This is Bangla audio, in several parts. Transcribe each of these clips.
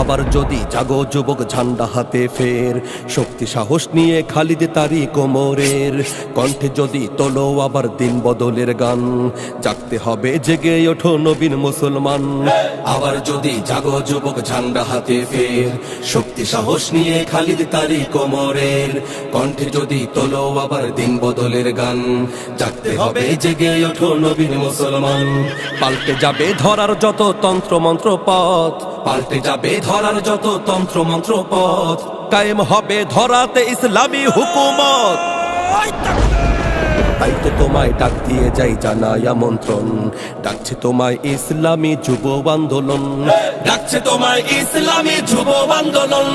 আবার যদি জাগো যুবক ঝান্ডা হাতে ফের, শক্তি সাহস নিয়ে খালিদ তারি কোমরের। কণ্ঠে যদি তোলো আবার দিন বদলের গান, জাগতে হবে জেগে ওঠো নবীন মুসলমান। আবার যদি জাগো যুবক ঝান্ডা হাতে ফের, শক্তি সাহস নিয়ে খালিদ তারি কোমরের। কণ্ঠে যদি তোলো আবার দিন বদলের গান, জাগতে হবে জেগে ওঠো নবীন মুসলমান। পাল্টে যাবে ধরার যত তন্ত্র মন্ত্র পথ পাল্টে যাবে ধরার যত তন্ত্র মন্ত্র পথ। কায়েম হবে ধরাতে ইসলামী হুকুমত। তাই তো তোমায় ডাক দিয়ে যাই জানাই আমন্ত্রণ। ডাকছে তোমায় ইসলামী যুব আন্দোলন। ডাকছে তোমায় ইসলামী যুব আন্দোলন।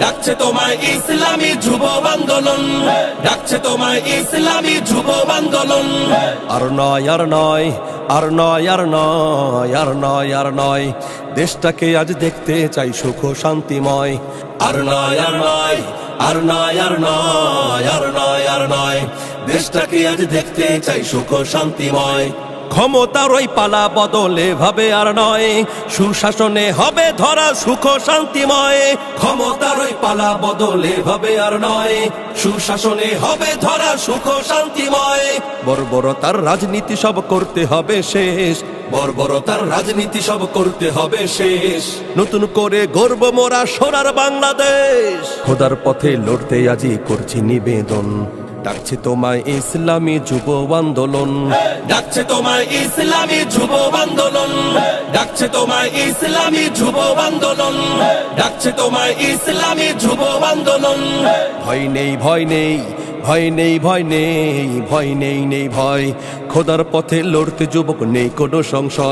ডাকছে তোমায় ইসলামী যুব আন্দোলন। ডাকছে তোমায় ইসলামী যুব আন্দোলন। আর নয় আর নয় আর নয় আর নয় আর নয় আর নয়। দেশটাকে আজ দেখতে চাই সুখ শান্তিময়। আর নয় আর নয় আর নয় আর নয় আর নয় আর নয়। দেশটাকে আজ দেখতে চাই সুখ শান্তিময়। ক্ষমতার ওই পালা বদলে ভাবে আর নয়। সুশাসনে হবে ধরা সুখ শান্তিময়। ক্ষমতার ওই পালা বদলে ভাবে আর নয়। সুশাসনে হবে ধরা সুখ শান্তিময়। বর্বরতার রাজনীতি সব করতে হবে শেষ। বর্বরতার রাজনীতি সব করতে হবে শেষ। নতুন করে গর্ব মোরা সোনার বাংলাদেশ। খোদার পথে লড়তে আজি করছি নিবেদন। ডাকছে তোমায় ইসলামী যুব আন্দোলন। ডাকছে তোমায় ইসলামী যুব আন্দোলন। ডাকছে তোমায় ইসলামী যুব আন্দোলন। ডাকছে তোমায় ইসলামী যুব আন্দোলন। ভয় নেই ভয় নেই ভয় নেই ভয় নেই ভয় নেই নেই ভয়। খোদার পথে লড়তে যুবক নেই কোনো সংশয়।